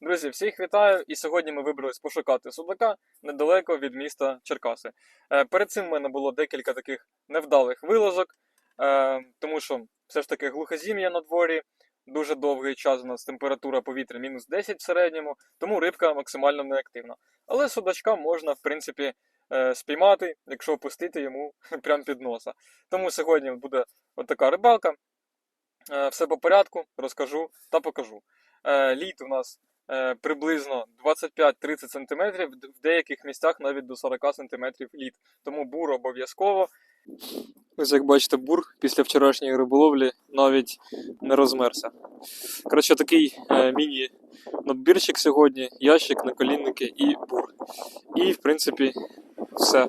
Друзі, всіх вітаю! І сьогодні ми вибрались пошукати судака недалеко від міста Черкаси. Е, Перед цим в мене було декілька таких невдалих вилазок, е, тому що все ж таки глухозім'я на дворі, дуже довгий час у нас температура повітря мінус 10 в середньому, тому рибка максимально неактивна. Але судачка можна, в принципі, е, спіймати, якщо опустити йому прямо під носа. Тому сьогодні буде отака рибалка. Все по порядку, розкажу та покажу. Лід у нас приблизно 25-30 см, в деяких місцях навіть до 40 см лід. Тому бур обов'язково. Ось як бачите, бур після вчорашньої риболовлі навіть не розмерся. Коротше, такий е, міні-надбірчик сьогодні, ящик, наколінники і бур. І, в принципі, все.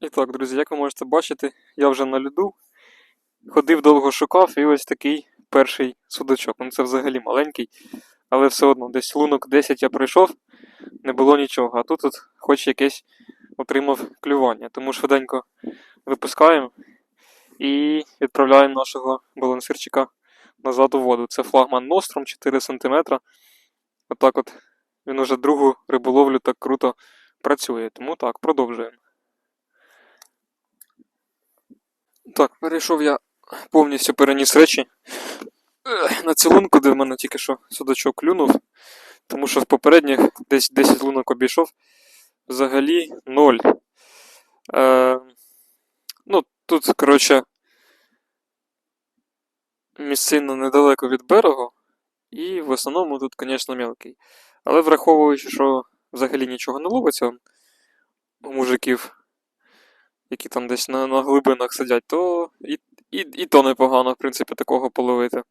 І так, друзі, як ви можете бачити, я вже на льоду. Ходив довго шукав, і ось такий перший судачок. Ну це взагалі маленький, але все одно десь лунок 10 я пройшов, не було нічого. А тут от хоч якесь отримав клювання. Тому швиденько випускаємо і відправляємо нашого балансирчика назад у воду. Це флагман Ностром 4 см. Отак от він уже другу риболовлю так круто працює. Тому так, продовжуємо. Так, перейшов я повністю переніс речі на цю лунку, де в мене тільки що судачок клюнув. Тому що в попередніх десь 10 лунок обійшов. Взагалі 0. Е, ну, тут, коротше, місцина недалеко від берегу. І в основному тут, звісно, мелкий. Але враховуючи, що взагалі нічого не ловиться у мужиків, які там десь на, на глибинах сидять, то і, і, і то непогано, в принципі, такого половити.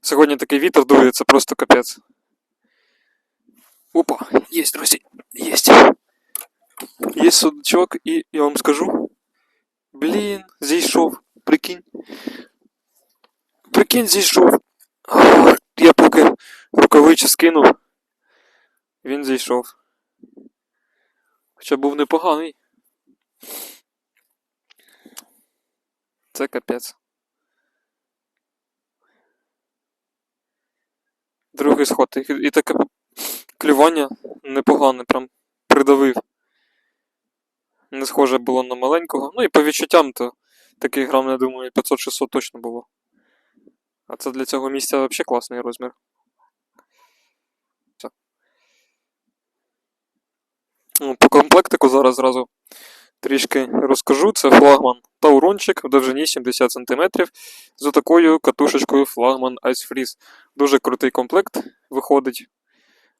Сьогодні такий вітер дує, це просто капець. Опа, є, друзі, є. Є судачок, і я вам скажу. Блін, зійшов. Прикинь. Прикинь, зійшов. Я поки рукавичі скинув. Він зійшов. Хоча був непоганий. Це капець. Другий сход. І, і таке клювання непогане, прям придавив. Не схоже було на маленького. Ну і по відчуттям то таких грам, я думаю, 500-600 точно було. А це для цього місця взагалі класний розмір. Ну, По комплектику зараз зразу трішки розкажу. Це флагман Таурончик в довжині 70 см з отакою катушечкою флагман Ice Freeze. Дуже крутий комплект виходить.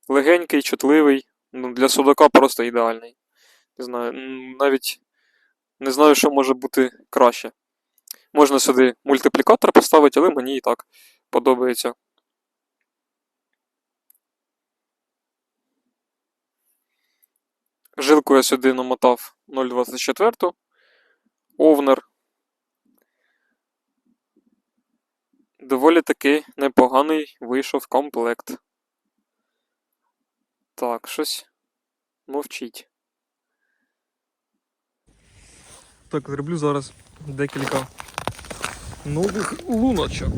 Легенький, чутливий. Ну, для судака просто ідеальний. Не знаю, навіть не знаю, що може бути краще. Можна сюди мультиплікатор поставити, але мені і так подобається. Жилку я сюди намотав 0,24. Овнер. Доволі таки непоганий вийшов комплект. Так, щось мовчить. Так, зроблю зараз декілька нових луночок.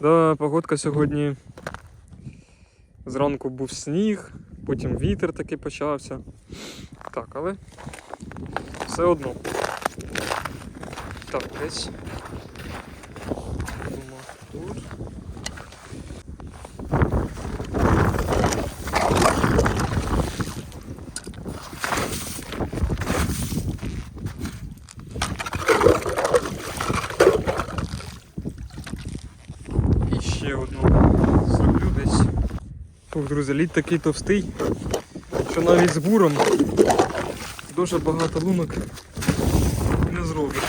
Да, погодка сьогодні. Зранку був сніг, потім вітер таки почався. Так, але все одно. Так, десь. Думаю, тут. І ще одну зроблю десь. Фух, друзі, лід такий товстий, що навіть з буром дуже багато лунок не зробиш.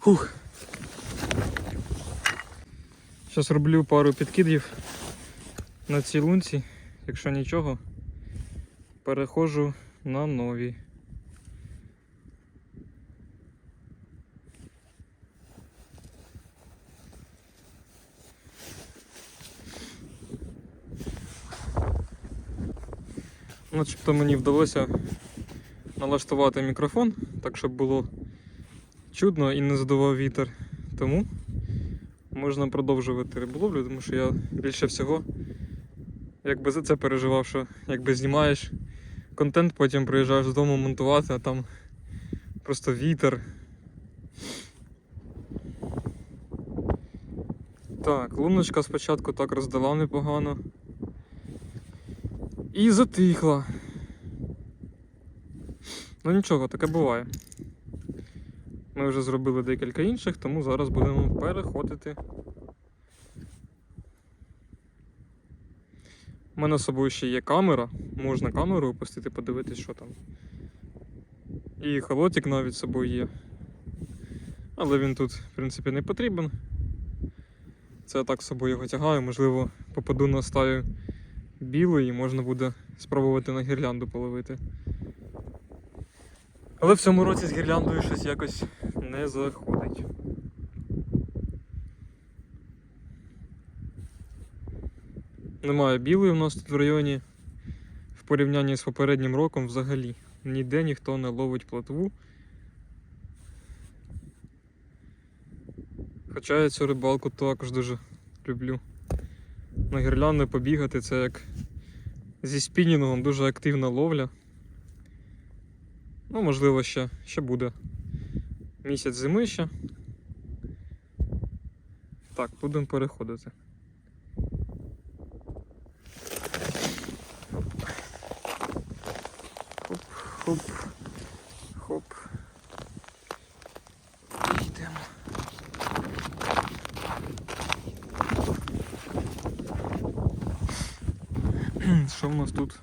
Фух. Зараз роблю пару підкидів на цій лунці, якщо нічого, переходжу на нові. Начебто мені вдалося налаштувати мікрофон, так щоб було чудно і не задував вітер. Тому можна продовжувати риболовлю, тому що я більше всього якби за це переживав, що якби знімаєш контент, потім приїжджаєш додому монтувати, а там просто вітер. Так, луночка спочатку так роздала непогано. І затихла. Ну нічого, таке буває. Ми вже зробили декілька інших, тому зараз будемо переходити. У мене з собою ще є камера, можна камеру опустити, подивитись, що там. І холотик навіть з собою є. Але він тут, в принципі, не потрібен. Це я так з собою його тягаю, можливо, попаду на стаю білої можна буде спробувати на гірлянду половити. Але в цьому році з гірляндою щось якось не заходить. Немає білої в нас тут в районі. В порівнянні з попереднім роком взагалі. Ніде ніхто не ловить плотву. Хоча я цю рибалку також дуже люблю. На гірлянди побігати це як зі спінінгом дуже активна ловля. Ну, можливо, ще, ще буде місяць зими ще. Так, будемо переходити. Хоп, хоп, хоп. Йдемо. Що в нас тут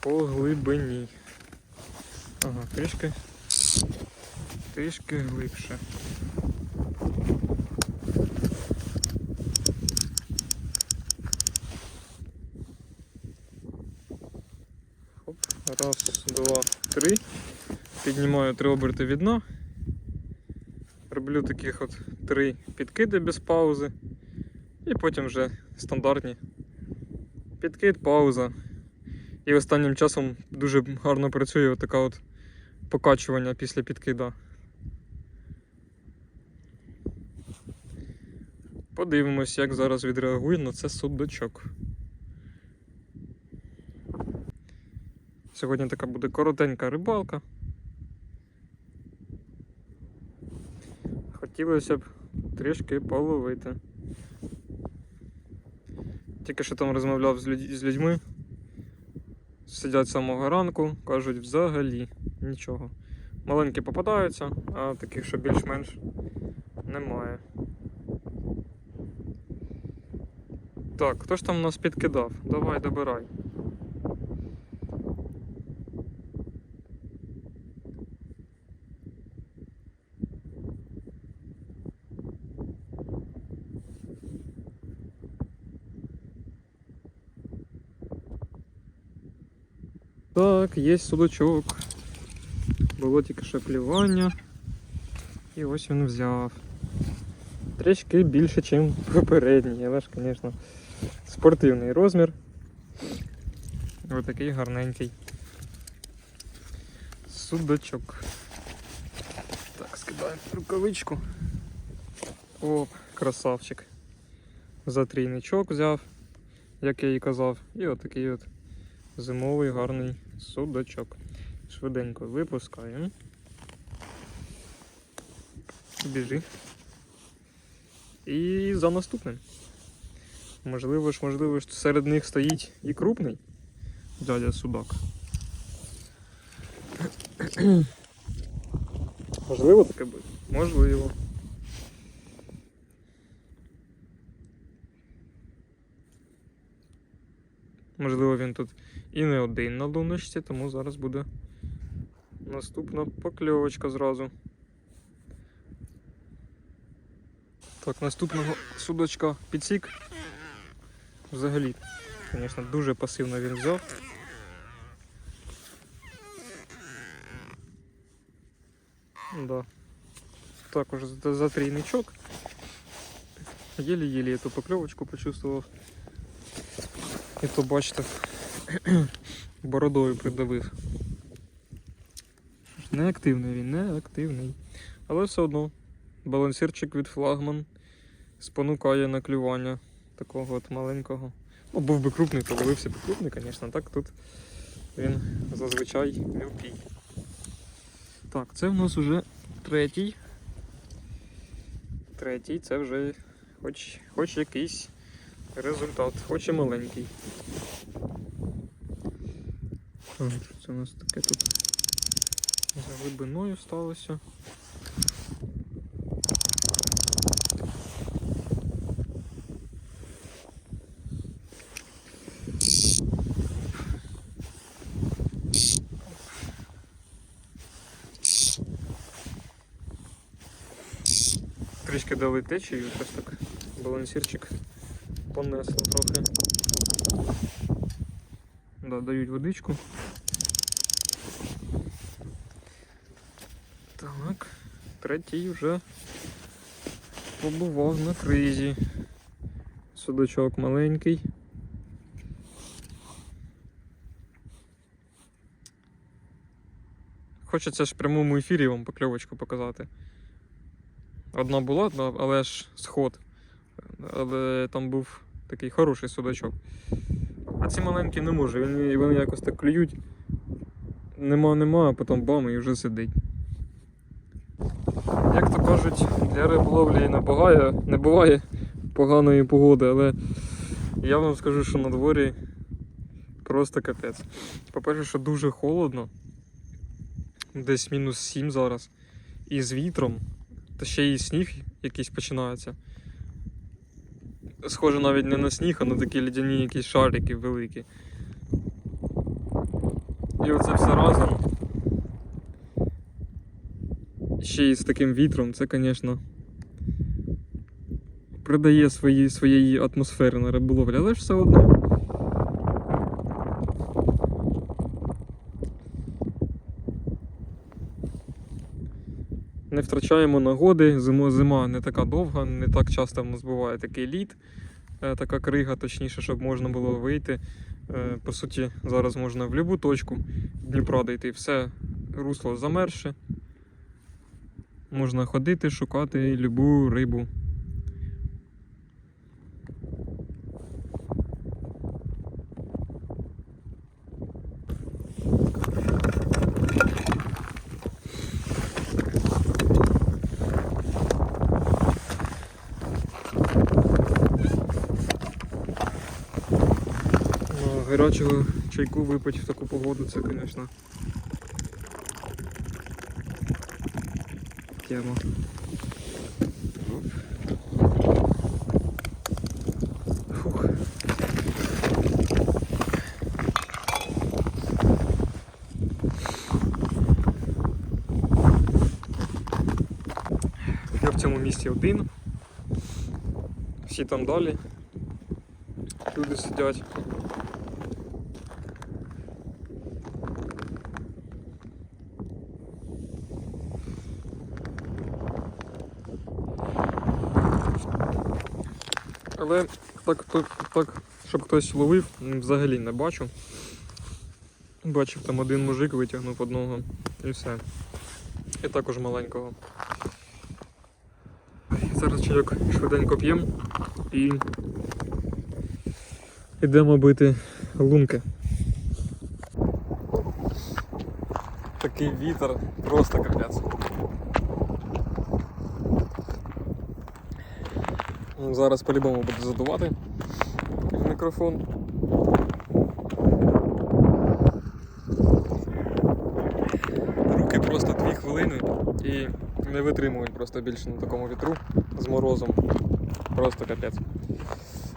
по глибині? Ага, трішки. Трішки глибше. Хоп. Раз, два, три. Піднімаю три оберти від дна. Роблю таких от три підкиди без паузи. І потім вже стандартні. Підкид, пауза. І останнім часом дуже гарно працює така от покачування після підкида. Подивимось, як зараз відреагує на це судочок. Сьогодні така буде коротенька рибалка. Хотілося б трішки половити. Тільки що там розмовляв з, людь- з людьми. Сидять з самого ранку, кажуть, взагалі нічого. Маленькі попадаються, а таких, що більш-менш немає. Так, хто ж там нас підкидав? Давай, добирай. Так, є судочок. Було тільки ще плювання. І ось він взяв. Трішки більше, ніж попередній, але ж, звісно, спортивний розмір. Ось такий гарненький. Судочок. Так, скидаємо рукавичку. О, красавчик. За трійничок взяв, як я і казав. І отакий от зимовий гарний судочок. Швиденько випускаємо. Біжи. І за наступним. Можливо ж, можливо ж, серед них стоїть і крупний дядя судак. Можливо таке буде? Можливо. Можливо, він тут і не один на луночці, тому зараз буде наступна покльовочка зразу. Так, наступного судочка підсік. Взагалі, звісно, дуже пасивно він взяв. Да. Також за трійничок. Єлі-єлі я ту покльовочку почувствував. І то бачите, бородою придавив. Неактивний він, неактивний. Але все одно балансирчик від флагман спонукає на клювання такого от маленького. Ну, був би крупний, то ловився б крупний, звісно. Так тут він зазвичай мілкий. Так, це в нас уже третій. Третій це вже хоч, хоч якийсь результат, хоч і маленький. Так, що це у нас таке тут за глибиною сталося? Трішки дали течію, щось так балансірчик понесло трохи. Да, дають водичку. Так, третій вже побував на кризі. Судочок маленький. Хочеться ж в прямому ефірі вам покльовочку показати. Одна була, але ж сход. Але там був такий хороший судачок. А ці маленькі не може. Вони, вони якось так клюють. Нема, нема, а потім бам і вже сидить. Як то кажуть, для риболовлі не буває, не буває поганої погоди, але я вам скажу, що на дворі просто капець. По-перше, що дуже холодно, десь мінус 7 зараз, і з вітром, та ще й сніг якийсь починається. Схоже навіть не на сніг, а на такі лідяні якісь шарики великі. І оце все разом. Ще й з таким вітром, це, звісно, придає свої, своєї атмосфери на риболовлі, але ж все одно. Не втрачаємо нагоди, Зима зима не така довга, не так часто в нас буває такий лід, е, така крига, точніше, щоб можна було вийти. Е, По суті, зараз можна в будь-яку точку Дніпра дійти, все русло замерше. Можна ходити, шукати любу рибу. Гарячого чайку випити в таку погоду, це, звісно. Тема. Я в цьому місці один. Всі там далі. Люди сидять. Але так, так, так, щоб хтось ловив, взагалі не бачу. Бачив, там один мужик витягнув одного і все. І також маленького. Зараз чайок швиденько п'ємо і йдемо бити лунки. Такий вітер, просто капець. Зараз по-любому буду задувати мікрофон. Руки просто дві хвилини і не витримують просто більше на такому вітру з морозом. Просто капець.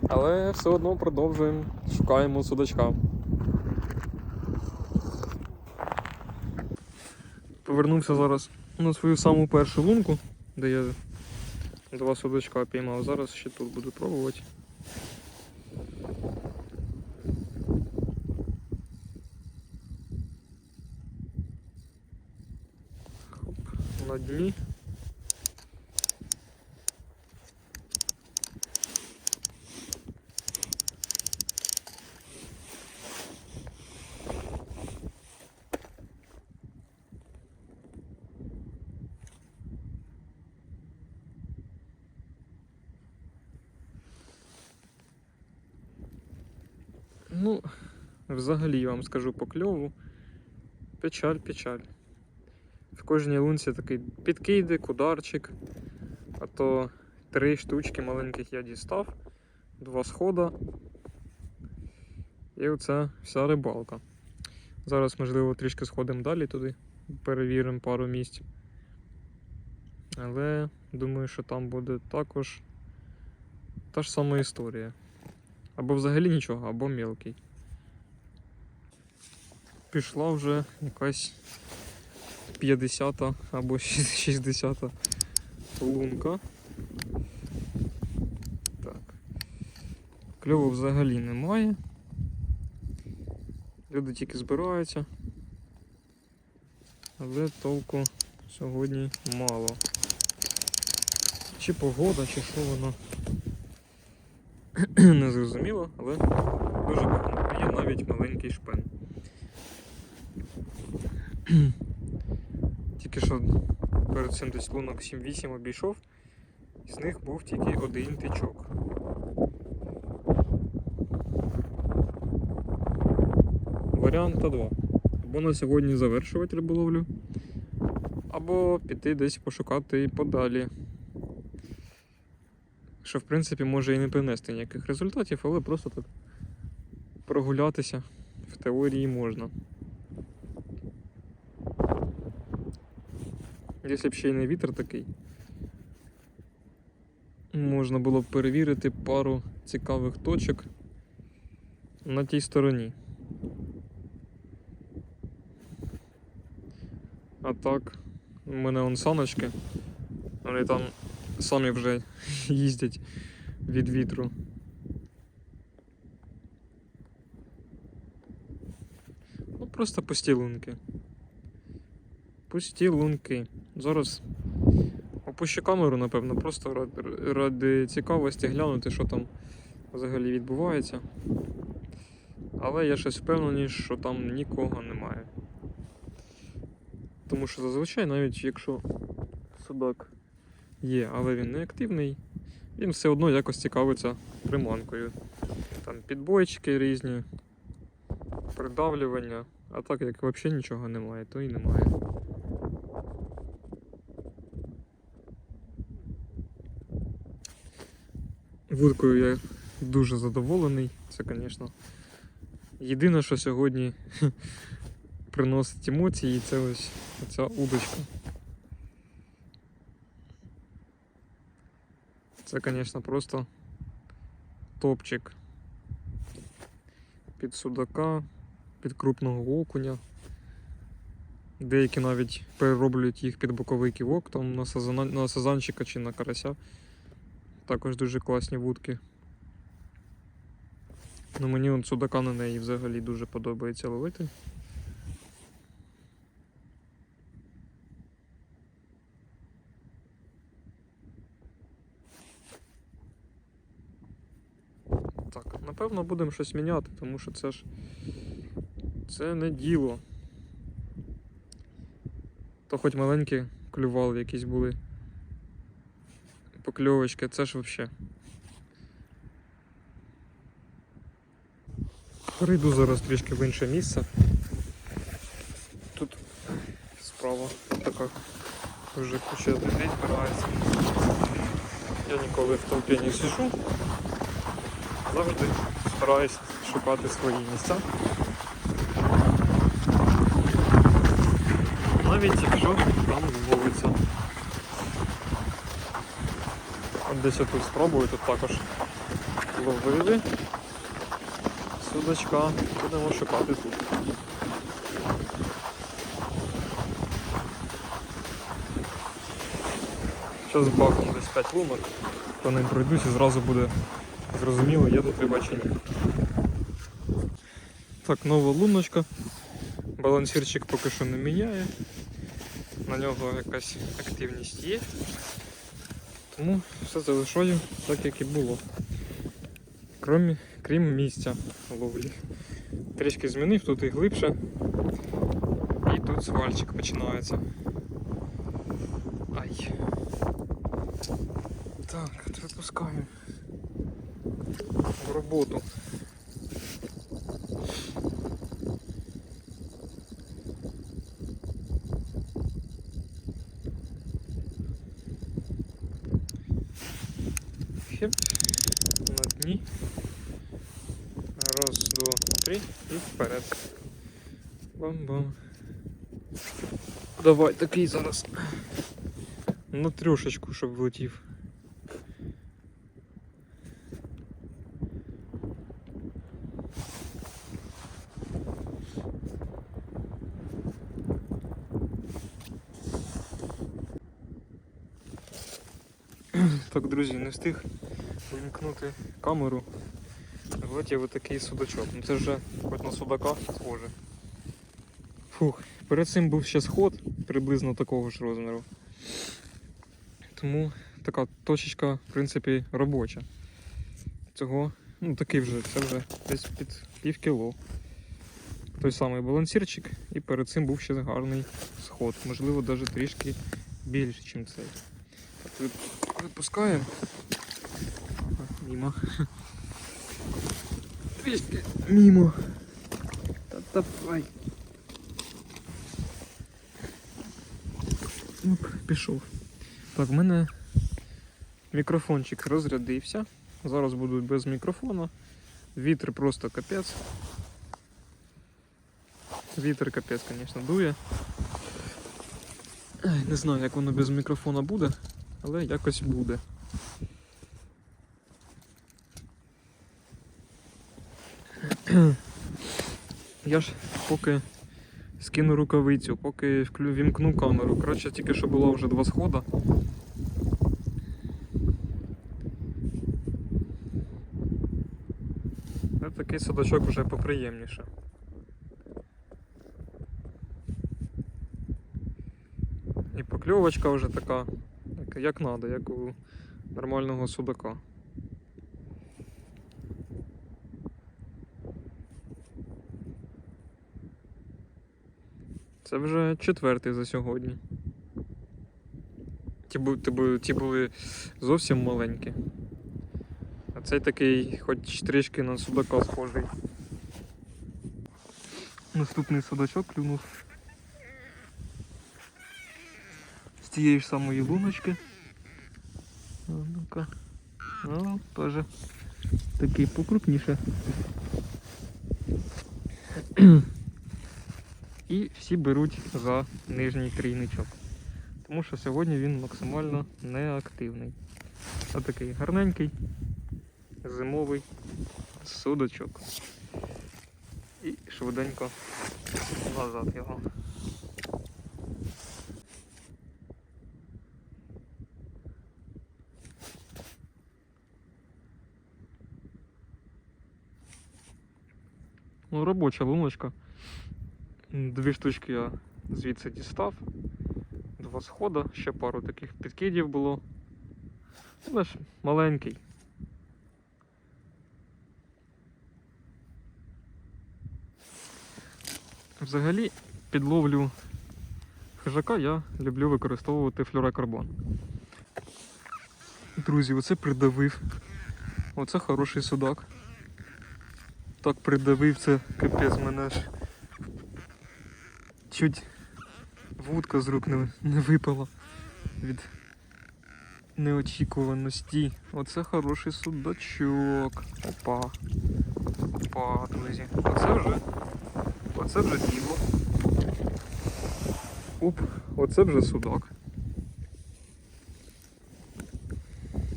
Але все одно продовжуємо, шукаємо судачка. Повернувся зараз на свою саму першу лунку, де я Два судочка піймав. Зараз ще тут буду пробувати. Хоп, на дні. Ну, взагалі я вам скажу по кльову. Печаль, печаль. В кожній лунці такий підкидик, ударчик. А то три штучки маленьких я дістав, два схода. І оце вся рибалка. Зараз, можливо, трішки сходимо далі туди, перевіримо пару місць. Але думаю, що там буде також та ж сама історія. Або взагалі нічого, або мелкий. Пішла вже якась 50 або 60 лунка. Так. Кльову взагалі немає. Люди тільки збираються. Але толку сьогодні мало. Чи погода, чи що воно. Не зрозуміло, але дуже погано. Є навіть маленький шпен. Тільки що перед цим десь лунок 7-8 обійшов, з них був тільки один тичок. Варіанта два. Або на сьогодні завершувати риболовлю, або піти десь пошукати подалі. Що в принципі може і не принести ніяких результатів, але просто так прогулятися в теорії можна. Якщо б ще й не вітер такий, можна було б перевірити пару цікавих точок на тій стороні. А так, у мене он саночки, вони там самі вже їздять від вітру. Ну, просто пусті лунки. Пусті. Зараз опущу камеру, напевно, просто ради, цікавості глянути, що там взагалі відбувається. Але я щось впевнений, що там нікого немає. Тому що зазвичай, навіть якщо судак є, але він не активний, він все одно якось цікавиться приманкою. Там підбойчики різні, придавлювання, а так як взагалі нічого немає, то і немає. Вудкою я дуже задоволений, це, звісно. Єдине, що сьогодні приносить емоції, це ось ця удочка. Це, звісно, просто топчик під судака, під крупного окуня. Деякі навіть перероблюють їх під боковий ківок, там на, сазана... на сазанчика чи на карася. Також дуже класні вудки. Ну, мені от судака на неї взагалі дуже подобається ловити. Так, напевно будемо щось міняти, тому що це ж це не діло. То хоч маленькі клювали якісь були. Покльовочки, це ж взагалі. Перейду зараз трішки в інше місце. Тут справа така вже куча людей збирається. Я ніколи в толпі не сижу. Завжди стараюсь шукати свої місця. Навіть якщо там вулиця. Десь я тут спробую, тут також ловили судачка, будемо шукати тут. Зараз бахну десь 5 лунок, по ним пройдусь і зразу буде зрозуміло, є тут риба. Так, нова луночка. Балансірчик поки що не міняє. На нього якась активність є. Тому все залишаю так, як і було. Крім, крім місця ловлі. Трішки змінив, тут і глибше. І тут свальчик починається. Ай. Так, от випускаю роботу. Хеп. На дні. Раз, два, три і вперед. Бам-бам. Давай такий зараз. На трьошечку, щоб влетів. Так, друзі, не встиг вимкнути камеру. Влетів отакий судачок. Ну це вже хоч на судака схоже. Фух, перед цим був ще сход приблизно такого ж розміру. Тому така точечка, в принципі, робоча. Цього, ну такий вже, це вже десь під пів кіло. Той самий балансірчик, і перед цим був ще гарний сход. Можливо, навіть трішки більше, ніж цей. Випускаємо. Мімо. Трішки мімо. Та давай. Оп, пішов. Так, в мене мікрофончик розрядився. Зараз буду без мікрофона. Вітер просто капець. Вітер капець, звісно, дує. Не знаю, як воно без мікрофона буде, але якось буде. Я ж поки скину рукавицю, поки вімкну камеру. Коротше, тільки що було вже два схода. Такий садочок вже поприємніше. І покльовочка вже така, як, надо, як у нормального судака. Це вже четвертий за сьогодні. Ті, бу- ті, ті були зовсім маленькі. А цей такий, хоч трішки на судака схожий. Наступний судачок клюнув. З тієї ж самої луночки. А ну-ка. Ну, теж такий покрупніше. І всі беруть за нижній трійничок. Тому що сьогодні він максимально неактивний. Отакий гарненький, зимовий судочок. І швиденько назад його. Ну, робоча луночка. Дві штучки я звідси дістав. Два схода, ще пару таких підкидів було. Але ж маленький. Взагалі, під ловлю хижака я люблю використовувати флюрокарбон. Друзі, оце придавив. Оце хороший судак. Так придавив це капець мене ж. Чуть вудка з рук не, не випала від неочікуваності. Оце хороший судачок. Опа. Опа, друзі. Оце вже. Оце вже діло. Оп, оце вже судак.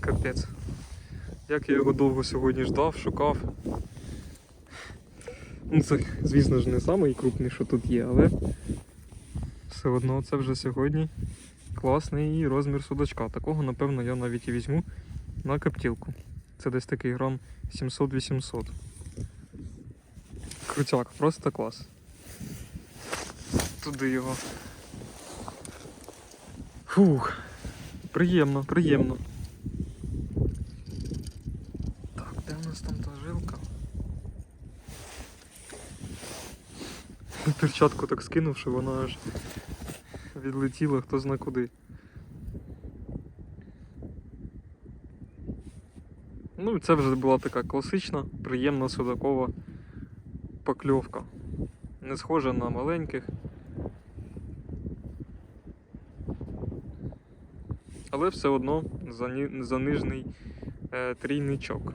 Капець. Як я його довго сьогодні ждав, шукав. Ну, це, звісно ж, не самий крупний, що тут є, але все одно це вже сьогодні класний розмір судачка. Такого, напевно, я навіть і візьму на каптілку. Це десь такий грам 700-800. Крутяк, просто клас. Туди його. Фух. Приємно, приємно. Так, де у нас там та жилка? Перчатку так скинув, що вона аж відлетіла хто зна куди. Ну, це вже була така класична, приємна судакова покльовка. Не схожа на маленьких. Але все одно за, ні- е, трійничок.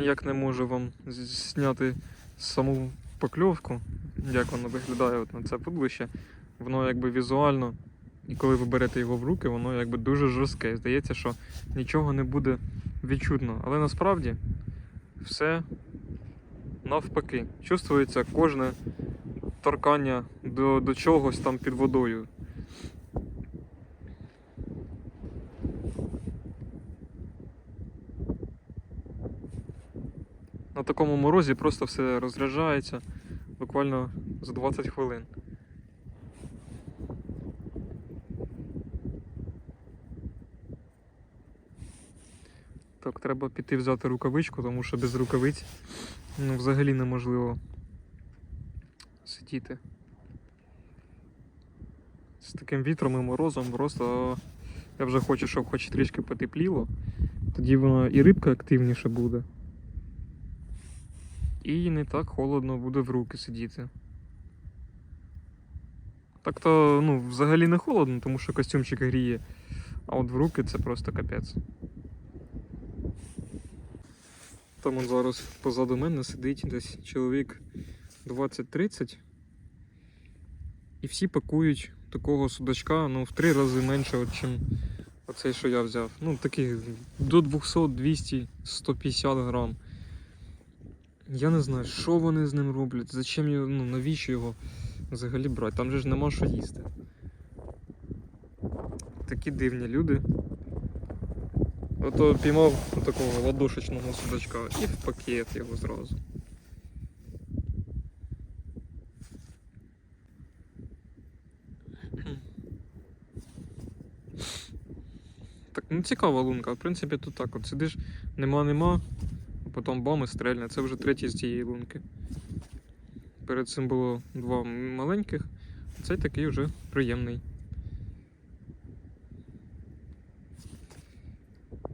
Ніяк не можу вам зняти саму покльовку, як воно виглядає от на це пудлище. Воно якби візуально, і коли ви берете його в руки, воно якби дуже жорстке. Здається, що нічого не буде відчутно. Але насправді все навпаки. Чувствується кожне торкання до, до чогось там під водою. На такому морозі просто все розряджається буквально за 20 хвилин. Так, треба піти взяти рукавичку, тому що без рукавиць ну, взагалі неможливо сидіти. З таким вітром і морозом просто я вже хочу, щоб хоч трішки потепліло. Тоді воно і рибка активніше буде. І не так холодно буде в руки сидіти. Так то, ну, взагалі не холодно, тому що костюмчик гріє. А от в руки це просто капець. Там он зараз позаду мене сидить десь чоловік 20-30. І всі пакують такого судачка ну, в три рази менше, чим оцей, що я взяв. Ну, таких до 200, 200, 150 грам. Я не знаю, що вони з ним роблять, зачем його, ну навіщо його взагалі брати? Там же ж нема що їсти. Такі дивні люди. Ото піймав такого ладошечного судачка і в пакет його зразу. Так, ну цікава лунка. В принципі, тут так от сидиш, нема-нема, потім і стрельне. Це вже третій з цієї лунки. Перед цим було два маленьких, цей такий вже приємний.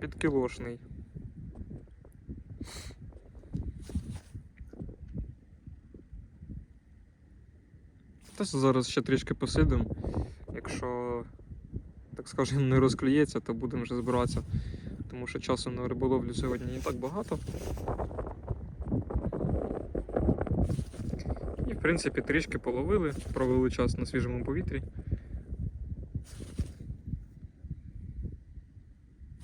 Підкілошний. Та зараз ще трішки посидимо. Якщо, так скажемо, не розкліється, то будемо вже збиратися. Тому що часу на риболовлю сьогодні не так багато. І в принципі трішки половили, провели час на свіжому повітрі.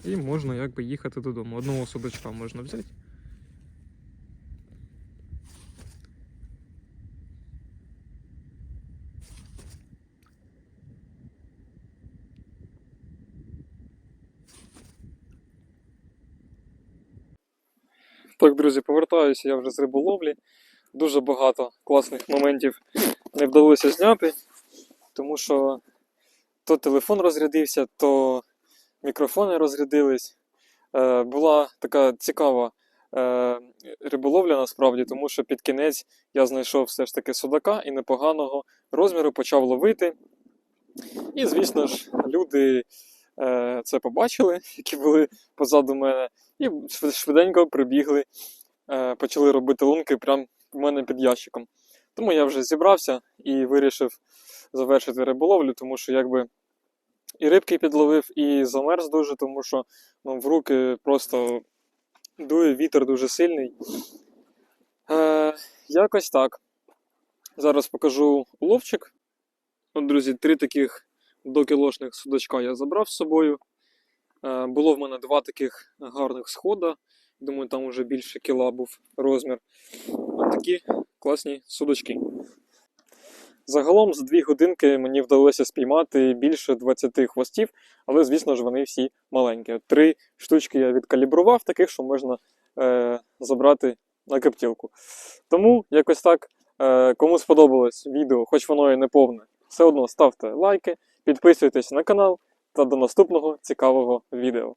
І можна якби їхати додому. Одного судочка можна взяти. Так, друзі, повертаюся я вже з риболовлі. Дуже багато класних моментів не вдалося зняти, тому що то телефон розрядився, то мікрофони розрядились. Е, була така цікава е, риболовля насправді, тому що під кінець я знайшов все ж таки судака і непоганого розміру почав ловити. І, звісно ж, люди це побачили, які були позаду мене, і швиденько прибігли, е, почали робити лунки прямо в мене під ящиком. Тому я вже зібрався і вирішив завершити риболовлю, тому що якби і рибки підловив, і замерз дуже, тому що ну, в руки просто дує вітер дуже сильний. Е, якось так. Зараз покажу уловчик. От, друзі, три таких докілошних судачка я забрав з собою. Е, було в мене два таких гарних схода. Думаю, там вже більше кіла був розмір. От такі класні судачки. Загалом за дві годинки мені вдалося спіймати більше 20 хвостів, але, звісно ж, вони всі маленькі. Три штучки я відкалібрував, таких, що можна е, забрати на кептілку. Тому якось так, е, кому сподобалось відео, хоч воно і не повне, все одно ставте лайки, підписуйтесь на канал та до наступного цікавого відео.